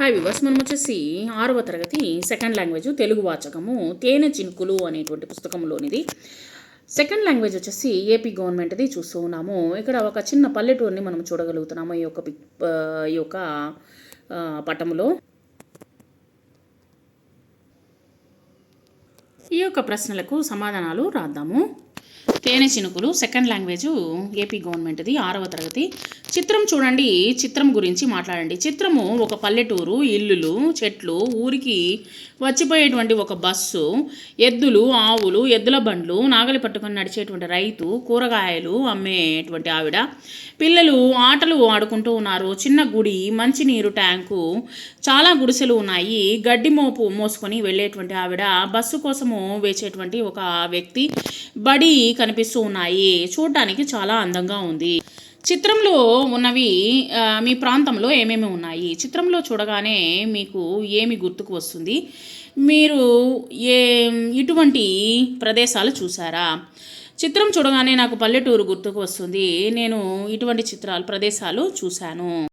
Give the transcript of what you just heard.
Hi viewers మనం వచ్చేసి ఆరవ తరగతి సెకండ్ లాంగ్వేజ్ తెలుగు వాచకము తేనె చినుకులు అనేటువంటి పుస్తకంలోనిది. సెకండ్ లాంగ్వేజ్ వచ్చేసి ఏపీ గవర్నమెంట్ది చూస్తూ ఉన్నాము. ఇక్కడ ఒక చిన్న పల్లెటూరుని మనం చూడగలుగుతున్నాము ఈ యొక్క పిక్ ఈ యొక్క పటములో ఈ యొక్క ప్రశ్నలకు సమాధానాలు రాద్దాము. తేనె చినుకులు సెకండ్ లాంగ్వేజ్ ఏపీ గవర్నమెంట్ది ఆరవ తరగతి. చిత్రం చూడండి. చిత్రం గురించి మాట్లాడండి. చిత్రము ఒక పల్లెటూరు ఇల్లులు చెట్లు ఊరికి వచ్చిపోయేటువంటి ఒక బస్సు. ఎద్దులు ఆవులు ఎద్దుల బండ్లు నాగలి పట్టుకొని నడిచేటువంటి రైతు కూరగాయలు అమ్మేటువంటి ఆవిడ. పిల్లలు ఆటలు ఆడుకుంటూ ఉన్నారు. చిన్న గుడి మంచినీరు ట్యాంకు చాలా గుడిసెలు ఉన్నాయి. గడ్డి మోపు మోసుకొని వెళ్ళేటువంటి ఆవిడ బస్సు కోసము వేచేటువంటి ఒక వ్యక్తి. బడి కనిపిస్తూ ఉన్నాయి. చూడడానికి చాలా అందంగా ఉంది. చిత్రంలో ఉన్నవి మీ ప్రాంతంలో ఏమేమి ఉన్నాయి? చిత్రంలో చూడగానే మీకు ఏమి గుర్తుకు వస్తుంది? మీరు ఏ ఇటువంటి ప్రదేశాలు చూసారా చిత్రం చూడగానే నాకు పల్లెటూరు గుర్తుకు వస్తుంది. నేను ఇటువంటి చిత్రాలు ప్రదేశాలు చూశాను.